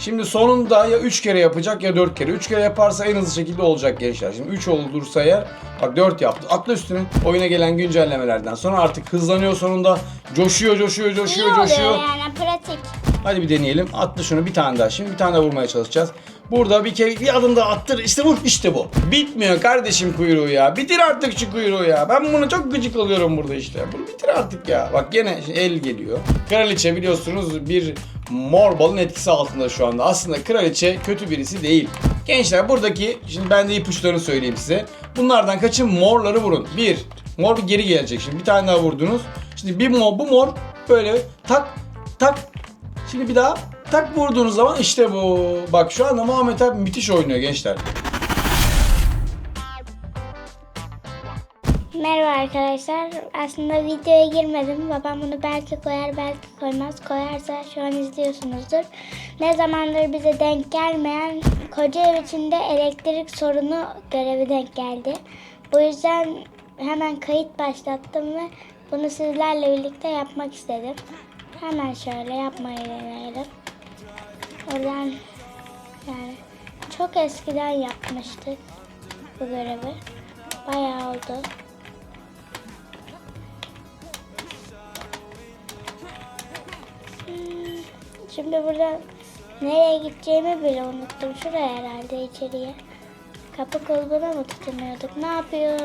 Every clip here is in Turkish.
Şimdi sonunda ya 3 kere yapacak ya 4 kere. 3 kere yaparsa en hızlı şekilde olacak gençler. Şimdi 3 olursa eğer bak 4 yaptı. Atla üstüne. Oyuna gelen güncellemelerden sonra artık hızlanıyor sonunda. Coşuyor, coşuyor, İyi coşuyor, oluyor coşuyor. yani pratik. Hadi bir deneyelim. Atla şunu bir tane daha. Şimdi bir tane daha vurmaya çalışacağız. Burada bir kere bir adım daha attır. İşte bu. işte bu. Bitmiyor kardeşim kuyruğu ya. Bitir artık şu kuyruğu ya. Ben bunu çok gıcık oluyorum burada işte. Bunu bitir artık ya. Bak gene el geliyor. Kraliçe biliyorsunuz bir mor balın etkisi altında şu anda. Aslında kraliçe kötü birisi değil. Gençler buradaki şimdi ben de ipuçlarını söyleyeyim size. Bunlardan kaçın morları vurun. Bir. Mor bir geri gelecek şimdi. Bir tane daha vurdunuz. Şimdi bir mor bu mor böyle tak tak Şimdi bir daha tak vurduğunuz zaman işte bu. Bak şu anda Muhammed abi müthiş oynuyor gençler. Merhaba arkadaşlar. Aslında videoya girmedim. Babam bunu belki koyar belki koymaz. Koyarsa şu an izliyorsunuzdur. Ne zamandır bize denk gelmeyen koca ev içinde elektrik sorunu görevi denk geldi. Bu yüzden hemen kayıt başlattım ve bunu sizlerle birlikte yapmak istedim. Hemen şöyle yapmayı deneyelim. Oradan yani çok eskiden yapmıştık bu görevi. Bayağı oldu. Hmm, Şimdi burada nereye gideceğimi bile unuttum. Şuraya herhalde içeriye. Kapı kulbuna mı tutunuyorduk? Ne yapıyor?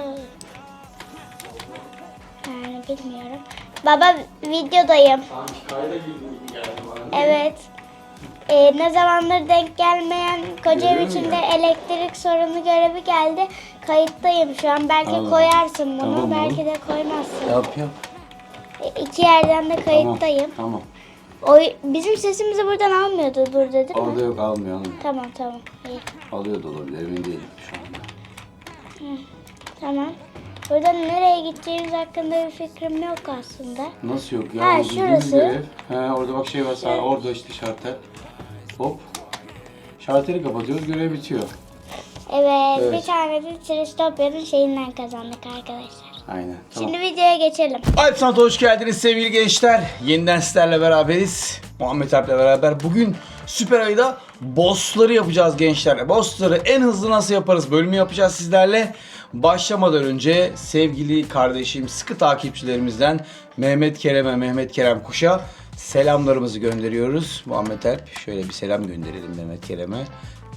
Yani bilmiyorum. Baba videodayım. Evet. Ee, ne zamandır denk gelmeyen koca ev Görüyor içinde elektrik sorunu görevi geldi. Kayıttayım şu an. Belki Allah. koyarsın bunu. Tamam, belki de koymazsın. Yap yap. E, İki yerden de kayıttayım. Tamam. O, bizim sesimizi buradan almıyordu burada değil mi? Orada yok almıyor. Tamam tamam. İyi. Alıyor da olabilir emin değilim şu anda. Tamam. Buradan nereye gideceğimiz hakkında bir fikrim yok aslında. Nasıl yok ya? Ha, O bildiğimiz şurası. görev. He, orada bak şey var sağ orada işte şartel. Hop. Şarteli kapatıyoruz görev bitiyor. Evet, Evet. bir tane de Tristopya'nın şeyinden kazandık arkadaşlar. Aynen. Tamam. Şimdi videoya geçelim. Alp Sanat'a hoş geldiniz sevgili gençler. Yeniden sizlerle beraberiz. Muhammed Alp'le beraber bugün Süper Ayı'da bossları yapacağız gençler. Bossları en hızlı nasıl yaparız bölümü yapacağız sizlerle. Başlamadan önce sevgili kardeşim sıkı takipçilerimizden Mehmet Kerem'e, Mehmet Kerem Kuş'a selamlarımızı gönderiyoruz. Muhammed Alp şöyle bir selam gönderelim Mehmet Kerem'e.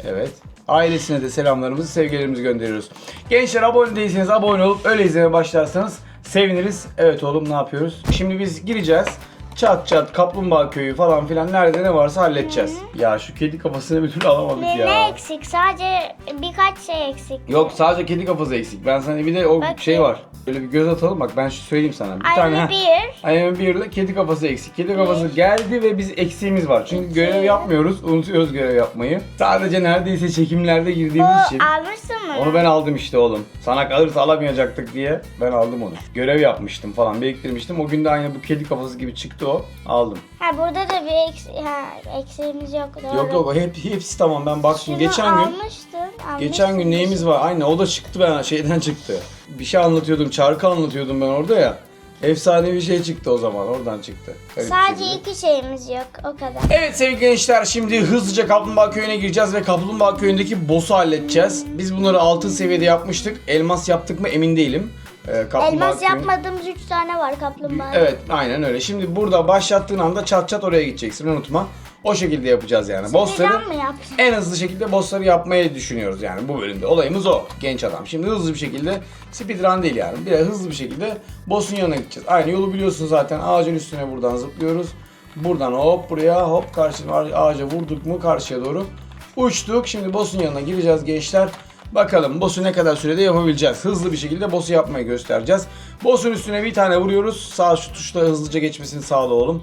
Evet. Ailesine de selamlarımızı, sevgilerimizi gönderiyoruz. Gençler abone değilseniz abone olup öyle izlemeye başlarsanız seviniriz. Evet oğlum ne yapıyoruz? Şimdi biz gireceğiz. Çat çat kaplumbağa köyü falan filan nerede ne varsa halledeceğiz. Ya şu kedi kafasını bir türlü alamadık Ne, ya. ne eksik? Sadece birkaç şey eksik. Yok sadece kedi kafası eksik. Ben sana bir de o Bak şey var. Böyle bir göz atalım bak ben şu söyleyeyim sana. Bir tane. bir. Aynen bir de kedi kafası eksik. Kedi kafası geldi ve biz eksiğimiz var. Çünkü görev yapmıyoruz. Unutuyoruz görev yapmayı. Sadece neredeyse çekimlerde girdiğimiz için. almışsın mı? Onu ben aldım işte oğlum. Sana kalırsa alamayacaktık diye ben aldım onu. Görev yapmıştım falan biriktirmiştim. O gün de aynı bu kedi kafası gibi çıktı o. Aldım. Ha burada da bir eksi, ha, eksiğimiz yok. Doğru. Yok yok hep, hepsi tamam ben baktım. Şunu Geçen gün almıştın, Geçen gün neyimiz var? Aynı o da çıktı ben şeyden çıktı. Bir şey anlatıyordum, çarkı anlatıyordum ben orada ya. Efsane bir şey çıktı o zaman oradan çıktı. Garip Sadece şekilde. iki şeyimiz yok o kadar. Evet sevgili gençler şimdi hızlıca Kaplumbağa Köyü'ne gireceğiz ve Kaplumbağa Köyü'ndeki boss'u halledeceğiz. Biz bunları altın seviyede yapmıştık. Elmas yaptık mı emin değilim. Kaplumbağa Elmas Köyü'nün- yapmadığımız üç tane var kaplumbağa. Evet aynen öyle. Şimdi burada başlattığın anda çat çat oraya gideceksin unutma. O şekilde yapacağız yani. Bossları Plan mı yapacağız? en hızlı şekilde bossları yapmayı düşünüyoruz yani bu bölümde. Olayımız o. Genç adam. Şimdi hızlı bir şekilde speedrun değil yani. Bir de hızlı bir şekilde boss'un yanına gideceğiz. Aynı yolu biliyorsun zaten. Ağacın üstüne buradan zıplıyoruz. Buradan hop buraya hop karşı ağaca vurduk mu karşıya doğru uçtuk. Şimdi boss'un yanına gireceğiz gençler. Bakalım boss'u ne kadar sürede yapabileceğiz. Hızlı bir şekilde boss'u yapmayı göstereceğiz. Boss'un üstüne bir tane vuruyoruz. Sağ şu tuşla hızlıca geçmesini sağla oğlum.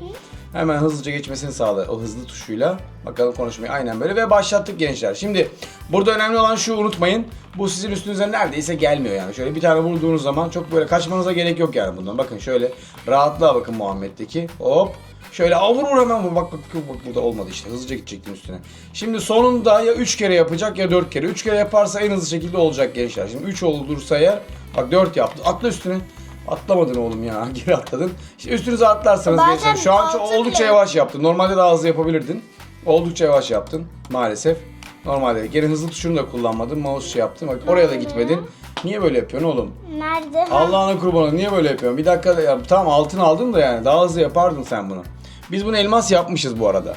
Hemen hızlıca geçmesini sağla o hızlı tuşuyla. Bakalım konuşmayı aynen böyle ve başlattık gençler. Şimdi burada önemli olan şu unutmayın. Bu sizin üstünüze neredeyse gelmiyor yani. Şöyle bir tane vurduğunuz zaman çok böyle kaçmanıza gerek yok yani bundan. Bakın şöyle rahatlığa bakın Muhammed'deki. Hop. Şöyle aa, vur hemen. Bak, bak bak burada olmadı işte. Hızlıca gidecektin üstüne. Şimdi sonunda ya 3 kere yapacak ya 4 kere. 3 kere yaparsa en hızlı şekilde olacak gençler. Şimdi 3 olursa eğer bak 4 yaptı. Atla üstüne. Atlamadın oğlum ya. Geri atladın. İşte üstünüze atlarsanız Bazen gençler. Şu an çok- oldukça bile- yavaş yaptın. Normalde daha hızlı yapabilirdin. Oldukça yavaş yaptın maalesef. Normalde gene hızlı tuşunu da kullanmadın. Mouse şey yaptın. Bak oraya da gitmedin. Niye böyle yapıyorsun oğlum? Nerede? Ha, Allah'ına kurbanı niye böyle yapıyorsun? Bir dakika ya, tamam altın aldın da yani daha hızlı yapardın sen bunu. Biz bunu elmas yapmışız bu arada.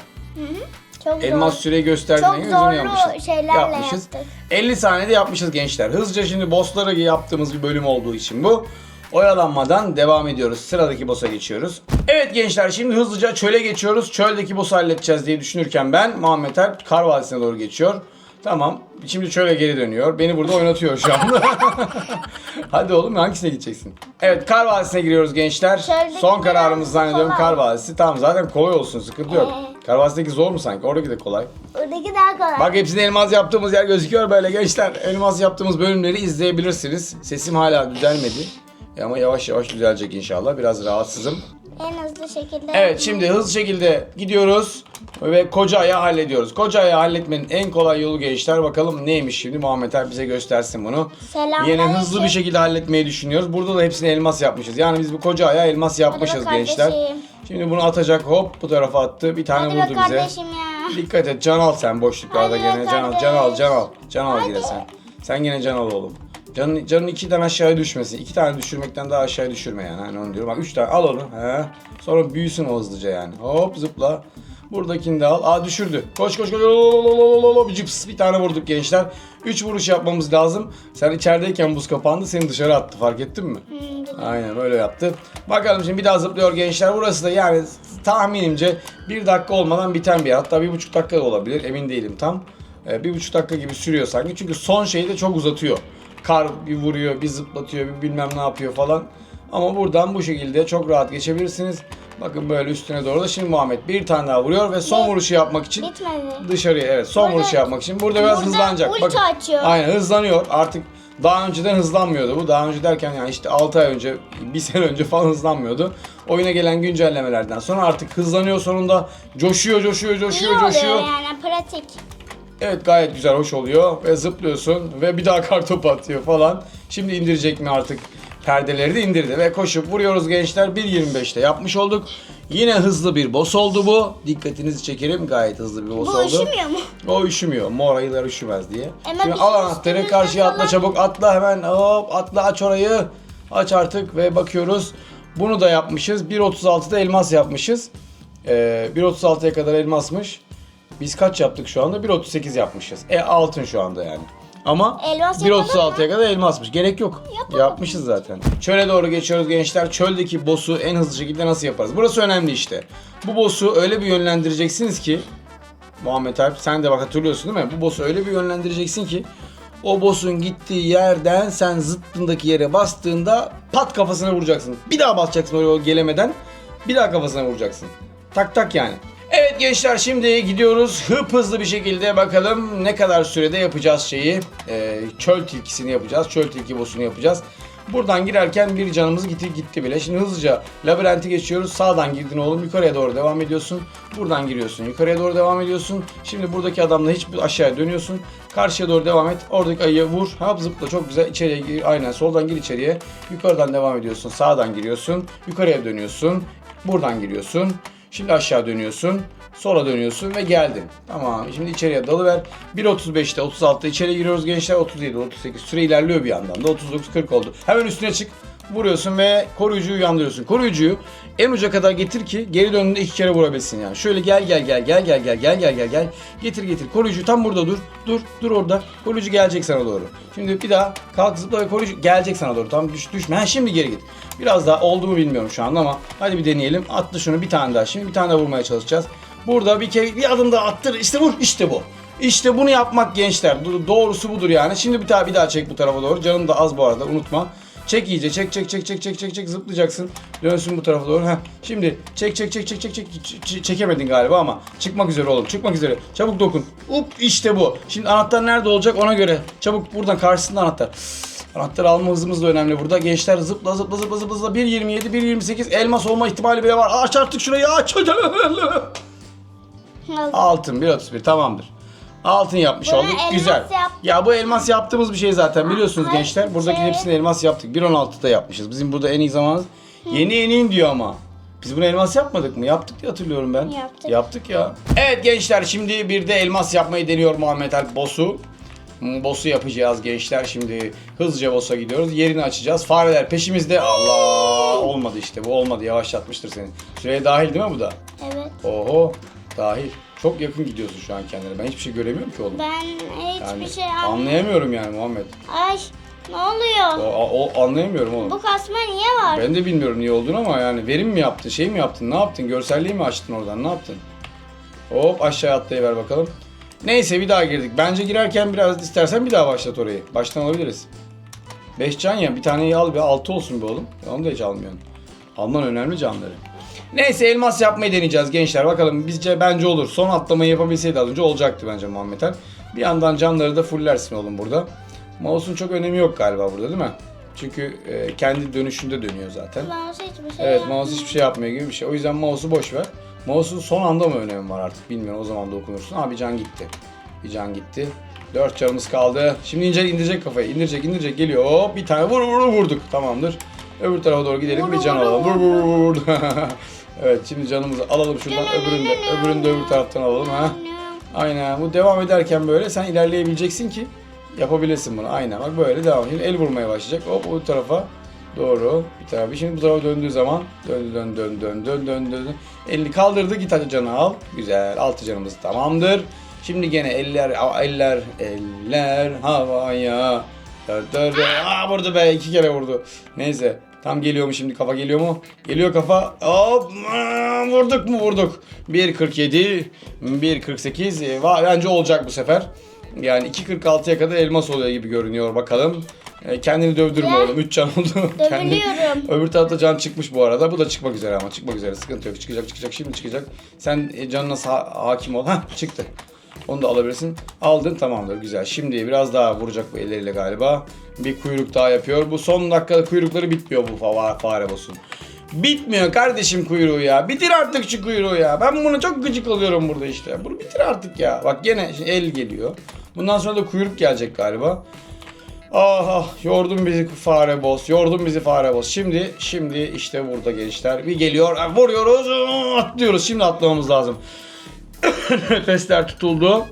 Çok Elmas zor. süreyi gösterdiğine Çok göre zorlu yapmışız. şeylerle yapmışız. yaptık. 50 saniyede yapmışız gençler. Hızlıca şimdi bossları yaptığımız bir bölüm olduğu için bu. Oyalanmadan devam ediyoruz. Sıradaki boss'a geçiyoruz. Evet gençler şimdi hızlıca çöle geçiyoruz. Çöldeki boss'u halledeceğiz diye düşünürken ben Muhammed Alp Kar Vadisi'ne doğru geçiyor. Tamam. Şimdi çöle geri dönüyor. Beni burada oynatıyor şu anda. Hadi oğlum hangisine gideceksin? Evet Kar Vadisi'ne giriyoruz gençler. Çöldeki Son kararımız zannediyorum kolay. Kar Vadisi. Tamam zaten kolay olsun sıkıntı yok. Ee. Kar Vadisi'ndeki zor mu sanki? Oradaki de kolay. Oradaki daha kolay. Bak hepsinde elmas yaptığımız yer gözüküyor böyle gençler. Elmas yaptığımız bölümleri izleyebilirsiniz. Sesim hala düzelmedi. E Ama yavaş yavaş düzelecek inşallah. Biraz rahatsızım. En hızlı şekilde. Evet şimdi hızlı şekilde gidiyoruz ve koca ayağı hallediyoruz. Koca ayağı halletmenin en kolay yolu gençler. Bakalım neymiş şimdi Muhammed Ali bize göstersin bunu. Selamünaleyküm. Yine hızlı bir şekilde halletmeyi düşünüyoruz. Burada da hepsini elmas yapmışız. Yani biz bu koca ayağı elmas yapmışız gençler. kardeşim. Şimdi bunu atacak hop bu tarafa attı. Bir tane Hadi be vurdu bize. kardeşim ya. Dikkat et can al sen boşluklarda Hadi be gene can al can al can al can al yine sen. Sen gene can al oğlum. Canın, canın iki tane aşağıya düşmesin. İki tane düşürmekten daha aşağıya düşürme yani. Hani onu diyorum. Bak üç tane al onu. He. Sonra büyüsün o hızlıca yani. Hop zıpla. Buradakini de al. Aa düşürdü. Koş koş koş. Lololololololol. Cips bir tane vurduk gençler. Üç vuruş yapmamız lazım. Sen içerideyken buz kapandı seni dışarı attı. Fark ettin mi? Aynen böyle yaptı. Bakalım şimdi bir daha zıplıyor gençler. Burası da yani tahminimce bir dakika olmadan biten bir yer. Hatta bir buçuk dakika da olabilir. Emin değilim tam. Ee, bir buçuk dakika gibi sürüyor sanki. Çünkü son şeyi de çok uzatıyor. Kar bir vuruyor, bir zıplatıyor, bir bilmem ne yapıyor falan. Ama buradan bu şekilde çok rahat geçebilirsiniz. Bakın böyle üstüne doğru da şimdi Muhammed bir tane daha vuruyor ve son Ne? vuruşu yapmak için Bitmedi. dışarıya evet son Burada- vuruşu yapmak için burada biraz burada hızlanacak. ulti Bakın. açıyor. Aynen hızlanıyor. Artık daha önceden hızlanmıyordu bu. Daha önce derken yani işte 6 ay önce, 1 sene önce falan hızlanmıyordu. Oyuna gelen güncellemelerden sonra artık hızlanıyor sonunda. Coşuyor, coşuyor, coşuyor, İyi coşuyor. yani pratik. Evet gayet güzel, hoş oluyor ve zıplıyorsun ve bir daha kartopu atıyor falan. Şimdi indirecek mi artık? Perdeleri de indirdi ve koşup vuruyoruz gençler. 1.25'te yapmış olduk. Yine hızlı bir boss oldu bu. Dikkatinizi çekerim. Gayet hızlı bir boss Bu oldu. üşümüyor mu? O üşümüyor. Mor ayılar üşümez diye. Ama Şimdi bir al şey anahtarı karşıya atla falan- çabuk. Atla hemen. Hop atla aç orayı. Aç artık ve bakıyoruz. Bunu da yapmışız. 1.36'da elmas yapmışız. Ee, 1.36'ya kadar elmasmış. Biz kaç yaptık şu anda? 1.38 yapmışız. E altın şu anda yani. Ama Elmas yapalım 1.36'ya kadar elmasmış. Gerek yok. Yapalım. Yapmışız zaten. Çöle doğru geçiyoruz gençler. Çöldeki boss'u en hızlı şekilde nasıl yaparız? Burası önemli işte. Bu boss'u öyle bir yönlendireceksiniz ki Muhammed Alp sen de bak hatırlıyorsun değil mi? Bu boss'u öyle bir yönlendireceksin ki o boss'un gittiği yerden sen zıttındaki yere bastığında pat kafasına vuracaksın. Bir daha basacaksın oraya gelemeden. Bir daha kafasına vuracaksın. Tak tak yani. Evet gençler şimdi gidiyoruz hıp hızlı bir şekilde bakalım ne kadar sürede yapacağız şeyi. Ee, çöl tilkisini yapacağız. Çöl tilki boss'unu yapacağız. Buradan girerken bir canımız gitti gitti bile. Şimdi hızlıca labirenti geçiyoruz. Sağdan girdin oğlum yukarıya doğru devam ediyorsun. Buradan giriyorsun yukarıya doğru devam ediyorsun. Şimdi buradaki adamla hiç aşağıya dönüyorsun. Karşıya doğru devam et. Oradaki ayıya vur. Hop zıpla çok güzel. İçeriye gir. Aynen soldan gir içeriye. Yukarıdan devam ediyorsun. Sağdan giriyorsun. Yukarıya dönüyorsun. Buradan giriyorsun. Şimdi aşağı dönüyorsun. Sola dönüyorsun ve geldin. Tamam. Şimdi içeriye dalıver. 1.35'te 36'da içeri giriyoruz gençler. 37 38 süre ilerliyor bir yandan da. 39 40 oldu. Hemen üstüne çık. Vuruyorsun ve koruyucuyu uyandırıyorsun. Koruyucuyu en uca kadar getir ki geri döndüğünde iki kere vurabilsin yani. Şöyle gel gel gel gel gel gel gel gel gel gel. Getir getir. Koruyucu tam burada dur. Dur dur orada. Koruyucu gelecek sana doğru. Şimdi bir daha kalk zıpla ve koruyucu gelecek sana doğru. Tam düş düşme. Ha şimdi geri git. Biraz daha oldu mu bilmiyorum şu anda ama hadi bir deneyelim. Attı şunu bir tane daha. Şimdi bir tane daha vurmaya çalışacağız. Burada bir kere bir adım daha attır. İşte vur. İşte bu. İşte bunu yapmak gençler. Do- Doğrusu budur yani. Şimdi bir daha bir daha çek bu tarafa doğru. Canım da az bu arada unutma. Çek iyice çek çek çek çek çek çek çek zıplayacaksın. Dönsün bu tarafa doğru. Heh. Şimdi çek çek çek çek çek çek çekemedin galiba ama çıkmak üzere oğlum. Çıkmak üzere. Çabuk dokun. Up işte bu. Şimdi anahtar nerede olacak ona göre. Çabuk buradan karşısında anahtar. Anahtar alma hızımız da önemli burada. Gençler zıpla zıpla zıpla zıpla zıpla 1.27 1.28 elmas olma ihtimali bile var. Aç artık şurayı aç. Altın 1.31 tamamdır. Altın yapmış Bunu olduk. elmas Güzel. yap- Ya bu elmas yaptığımız bir şey zaten biliyorsunuz Hayır, gençler. Buradaki şey- hepsini elmas yaptık. 1.16'da yapmışız. Bizim burada en iyi zamanımız. Yeni yeniyim diyor ama. Biz bunu elmas yapmadık mı? Yaptık diye hatırlıyorum ben. Yaptık. Yaptık ya. Evet gençler şimdi bir de elmas yapmayı deniyor Muhammed Alp Boss'u. Hmm, Boss'u yapacağız gençler. Şimdi hızlıca boss'a gidiyoruz. Yerini açacağız. Fareler peşimizde. Allah! Olmadı işte. Bu olmadı. Yavaşlatmıştır seni. Süreye dahil değil mi bu da? Evet. Oho. Dahil. Çok yakın gidiyorsun şu an kendine. Ben hiçbir şey göremiyorum ki oğlum. Ben hiçbir Yani şey anlamıyorum. anlayamıyorum yani Muhammed. Ay ne oluyor? O, anlayamıyorum oğlum. Bu kasma niye var? Ben de bilmiyorum niye olduğunu ama yani verim mi yaptın, şey mi yaptın, ne yaptın, görselliği mi açtın oradan, ne yaptın? Hop aşağı atlayıver bakalım. Neyse bir daha girdik. Bence girerken biraz istersen bir daha başlat orayı. Baştan alabiliriz. 5 can ya bir taneyi al bir 6 olsun be oğlum. Onu da hiç almıyorsun. Alman önemli canları. Neyse elmas yapmayı deneyeceğiz gençler. Bakalım bizce bence olur. Son atlamayı yapabilseydi az önce olacaktı bence Muhammed Ali. Bir yandan canları da fullersin oğlum burada. Mouse'un çok önemi yok galiba burada değil mi? Çünkü e, kendi dönüşünde dönüyor zaten. Mouse hiçbir şey Evet mouse hiçbir şey yapmıyor gibi bir şey. O yüzden mouse'u boş ver. Mouse'un son anda mı önemi var artık bilmiyorum o zaman da okunursun. Aa bir can gitti. Bir can gitti. Dört canımız kaldı. Şimdi ince indirecek kafayı. İndirecek indirecek geliyor. Hop bir tane vur vur vurduk. Tamamdır. Öbür tarafa doğru gidelim Vur, bir can alalım. Vur vur, vur evet şimdi canımızı alalım şuradan öbürünü de, öbürünü de öbür taraftan alalım. ha. Aynen bu devam ederken böyle sen ilerleyebileceksin ki yapabilesin bunu. Aynen bak böyle devam. Şimdi el vurmaya başlayacak. Hop o tarafa doğru bir tarafa. Şimdi bu tarafa döndüğü zaman dön dön dön dön dön dön dön. Elini kaldırdı git hadi canı al. Güzel altı canımız tamamdır. Şimdi gene eller eller eller havaya. Aa vurdu be iki kere vurdu. Neyse tam geliyor mu şimdi kafa geliyor mu? Geliyor kafa. Hop vurduk mu vurduk. 1.47 1.48 e, bence olacak bu sefer. Yani 2.46'ya kadar elmas oluyor gibi görünüyor bakalım. E, kendini dövdürme Ya. oğlum 3 can oldu. Kendi- Dövülüyorum. Öbür tarafta can çıkmış bu arada. Bu da çıkmak üzere ama çıkmak üzere. Sıkıntı yok. Çıkacak çıkacak şimdi çıkacak. Sen e, canına hakim ol. Hah çıktı. Onu da alabilirsin. Aldın tamamdır güzel. Şimdi biraz daha vuracak bu elleriyle galiba. Bir kuyruk daha yapıyor. Bu son dakikada kuyrukları bitmiyor bu fa- fare boss'un. Bitmiyor kardeşim kuyruğu ya. Bitir artık şu kuyruğu ya. Ben bunu çok gıcık oluyorum burada işte. Bunu bitir artık ya. Bak gene el geliyor. Bundan sonra da kuyruk gelecek galiba. Ah ah yordun bizi fare boss. Yordun bizi fare boss. Şimdi şimdi işte burada gençler. Bir geliyor. Vuruyoruz. Atlıyoruz. Şimdi atlamamız lazım. Nefesler tutuldu.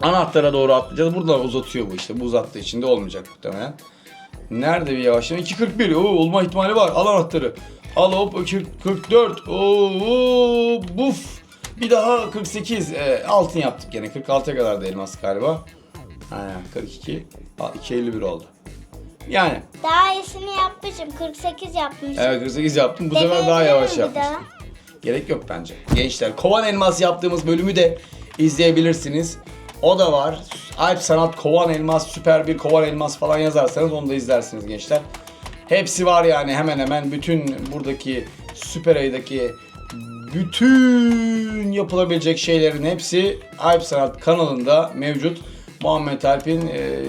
Anahtara doğru atlayacağız. Buradan uzatıyor bu işte. Bu uzattığı için de olmayacak muhtemelen. Nerede bir yavaşlama? 2.41. Oo, olma ihtimali var. Al anahtarı. Al hop 44. Oo, buf. Bir daha 48. Ee, altın yaptık gene. 46'ya kadar da elmas galiba. Aynen 42. Aa, 2.51 oldu. Yani Daha iyisini yapmışım. 48 yapmışım. evet 48 yaptım. Bu sefer daha yavaş yapmıştım. daha? Gerek yok bence. Gençler kovan elmas yaptığımız bölümü de izleyebilirsiniz. O da var. Alp Sanat Kovan Elmas, süper bir kovan elmas falan yazarsanız onu da izlersiniz gençler. Hepsi var yani hemen hemen bütün buradaki süper ayıdaki bütün yapılabilecek şeylerin hepsi Alp Sanat kanalında mevcut. Muhammed Alp'in e,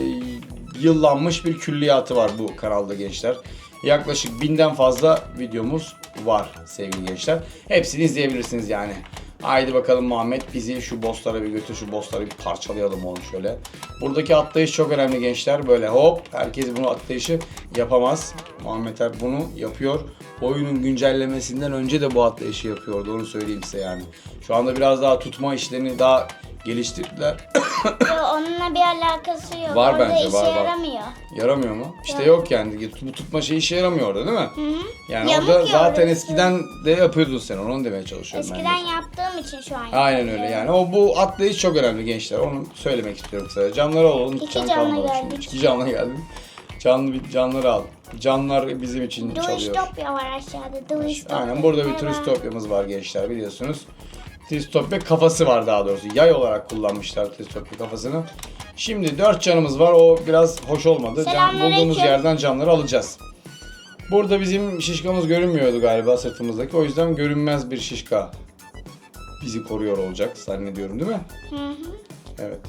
yıllanmış bir külliyatı var bu kanalda gençler. Yaklaşık binden fazla videomuz var sevgili gençler. Hepsini izleyebilirsiniz yani. Haydi bakalım Muhammed bizi şu bosslara bir götür şu bossları bir parçalayalım oğlum şöyle. Buradaki atlayış çok önemli gençler. Böyle hop herkes bunu atlayışı yapamaz. Muhammed Alp bunu yapıyor. Oyunun güncellemesinden önce de bu atlayışı yapıyordu onu söyleyeyim size yani. Şu anda biraz daha tutma işlerini daha geliştirdiler. Onunla bir alakası yok. Var Orada bence, işe var, var. yaramıyor. Yaramıyor mu? İşte Yok. yok yani. Bu tutma şeyi işe yaramıyor orada değil mi? Yani Yamuk orada zaten eskiden de yapıyordun sen onu, onu demeye çalışıyorum ben. de. Eskiden yaptığım için şu an Aynen öyle yani. O bu atlayış çok önemli gençler. Onu söylemek istiyorum size. Canları alalım. İki can canla kalmadı geldik. İki canla geldim. Canlı bir canları al. Canlar bizim için çalıyor. Duistopya var aşağıda. Duistopya. Aynen burada bir turistopyamız var gençler biliyorsunuz. Tristopya kafası var daha doğrusu. Yay olarak kullanmışlar Tristopya kafasını. Şimdi dört canımız var. O biraz hoş olmadı. Can, bulduğumuz yerden canları alacağız. Burada bizim şişkamız görünmüyordu galiba sırtımızdaki. O yüzden görünmez bir şişka bizi koruyor olacak zannediyorum değil mi? Hı hı. Evet.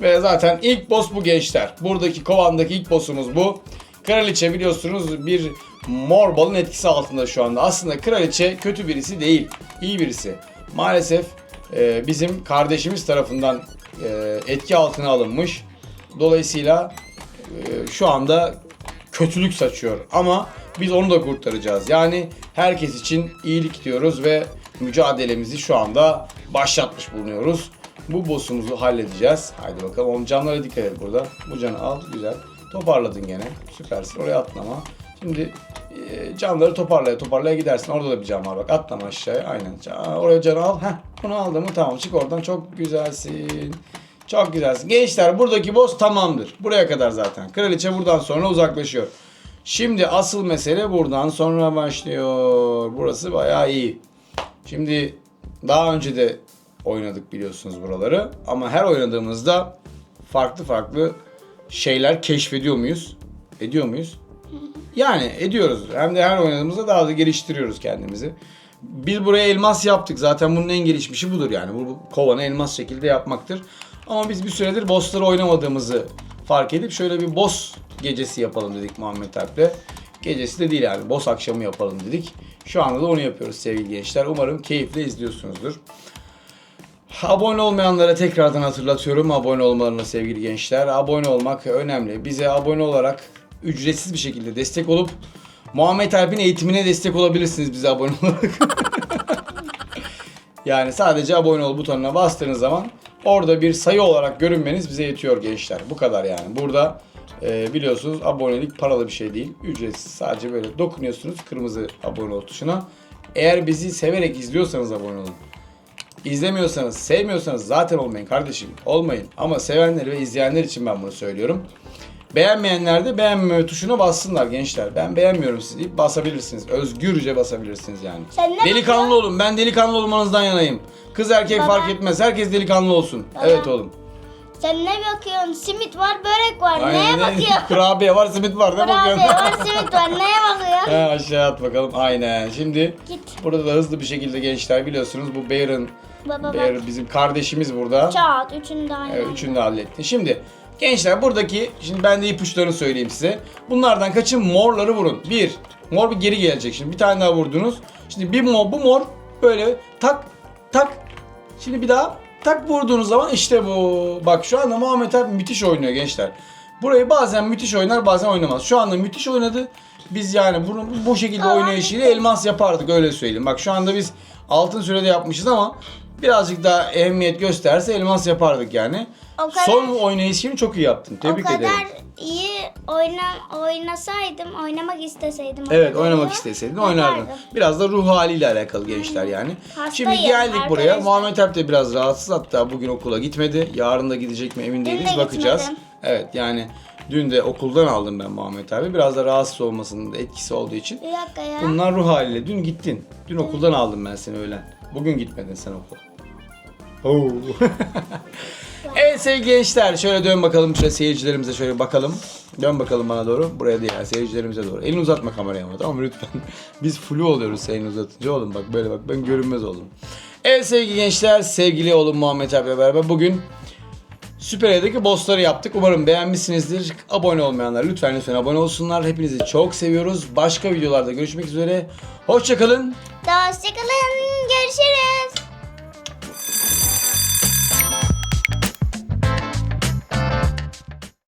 Ve zaten ilk boss bu gençler. Buradaki kovandaki ilk boss'umuz bu. Kraliçe biliyorsunuz bir mor balın etkisi altında şu anda. Aslında kraliçe kötü birisi değil. iyi birisi. Maalesef e, bizim kardeşimiz tarafından e, etki altına alınmış. Dolayısıyla e, şu anda kötülük saçıyor. Ama Biz onu da kurtaracağız. Yani herkes için iyilik diyoruz ve mücadelemizi şu anda başlatmış bulunuyoruz. Bu boss'umuzu halledeceğiz. Haydi bakalım. Oğlum canlara dikkat et burada. Bu canı al. Güzel. Toparladın gene. Süpersin. Oraya atlama. Şimdi e, canları toparlaya toparlaya gidersin. Orada da bir can var bak. Atlama aşağıya. Aynen. Oraya canı al. Heh. Bunu aldın mı? Tamam. Çık oradan. Çok güzelsin. Çok güzelsin. Gençler buradaki boss tamamdır. Buraya kadar zaten. Kraliçe buradan sonra uzaklaşıyor. Şimdi asıl mesele buradan sonra başlıyor. Burası bayağı iyi. Şimdi daha önce de oynadık biliyorsunuz buraları. Ama her oynadığımızda farklı farklı şeyler keşfediyor muyuz? Ediyor muyuz? Yani ediyoruz. Hem de her oynadığımızda daha da geliştiriyoruz kendimizi. Biz buraya elmas yaptık. Zaten bunun en gelişmişi budur yani. Bu kovanı elmas şekilde yapmaktır. Ama biz bir süredir bossları oynamadığımızı fark edip şöyle bir boss gecesi yapalım dedik Muhammed Alp'le. Gecesi de değil yani. Boss akşamı yapalım dedik. Şu anda da onu yapıyoruz sevgili gençler. Umarım keyifle izliyorsunuzdur. Abone olmayanlara tekrardan hatırlatıyorum abone olmalarını sevgili gençler. Abone olmak önemli. Bize abone olarak ücretsiz bir şekilde destek olup Muhammed Alp'in eğitimine destek olabilirsiniz bize abone olarak. yani sadece abone ol butonuna bastığınız zaman orada bir sayı olarak görünmeniz bize yetiyor gençler. Bu kadar yani. Burada e, biliyorsunuz abonelik paralı bir şey değil. Ücretsiz. Sadece böyle dokunuyorsunuz kırmızı abone ol tuşuna. Eğer bizi severek izliyorsanız abone olun. İzlemiyorsanız, sevmiyorsanız zaten olmayın kardeşim. Olmayın. Ama sevenler ve izleyenler için ben bunu söylüyorum. Beğenmeyenler de beğenmeme tuşuna bassınlar gençler. Ben beğenmiyorum sizi deyip basabilirsiniz. Özgürce basabilirsiniz yani. Sen ne delikanlı olun. Ben delikanlı olmanızdan yanayım. Kız erkek Baba. fark etmez. Herkes delikanlı olsun. Evet oğlum. Sen ne bakıyorsun? Simit var, börek var. Aynen. Neye bakıyorsun? Kurabiye var, simit var. Ne Kurabiye bakıyorsun? var, simit var. Neye bakıyorsun? He, aşağı at bakalım. Aynen. Şimdi Git. burada da hızlı bir şekilde gençler biliyorsunuz bu Bear'ın Baba bak. Bear bizim kardeşimiz burada. Çat. Üçünü de aynı. Evet, anda. üçünü de hallettin. Şimdi gençler buradaki, şimdi ben de ipuçlarını söyleyeyim size. Bunlardan kaçın morları vurun. Bir, mor bir geri gelecek. Şimdi bir tane daha vurdunuz. Şimdi bir mor, bu mor böyle tak tak. Şimdi bir daha tak vurduğunuz zaman işte bu. Bak şu anda Muhammed abi müthiş oynuyor gençler. Burayı bazen müthiş oynar bazen oynamaz. Şu anda müthiş oynadı. Biz yani bunu bu şekilde oynayışıyla elmas yapardık öyle söyleyeyim. Bak şu anda biz altın sürede yapmışız ama birazcık daha ehemmiyet gösterse elmas yapardık yani. O kadar- Son oynayışını çok iyi yaptın. Tebrik o kadar ederim. iyi oyna, oynasaydım, oynamak isteseydim. Evet oynamak isteseydin oynardın. Biraz da ruh haliyle alakalı gençler yani. Hastayım Şimdi geldik buraya. arkadaşlar. Muhammed Alp de biraz rahatsız hatta bugün okula gitmedi. Yarın da gidecek mi emin Dün değiliz de bakacağız. gitmedim. Evet yani dün de okuldan aldım ben Muhammed abi. Biraz da rahatsız olmasının da etkisi olduğu için. Bir dakika ya. Bunlar ruh haliyle. Dün gittin. Dün okuldan aldım ben seni öğlen. Bugün gitmedin sen okula. Oo. evet sevgili gençler şöyle dön bakalım şöyle seyircilerimize şöyle bakalım. Dön bakalım bana doğru. Buraya değil yani seyircilerimize doğru. Elini uzatma kameraya ama tamam mı lütfen. Biz flu oluyoruz sen elini uzatınca oğlum bak böyle bak ben görünmez oldum. Evet sevgili gençler sevgili oğlum Muhammed abiyle beraber bugün Süper Ev'deki bossları yaptık. Umarım beğenmişsinizdir. Abone olmayanlar lütfen lütfen abone olsunlar. Hepinizi çok seviyoruz. Başka videolarda görüşmek üzere. Hoşçakalın. Hoşçakalın. Görüşürüz.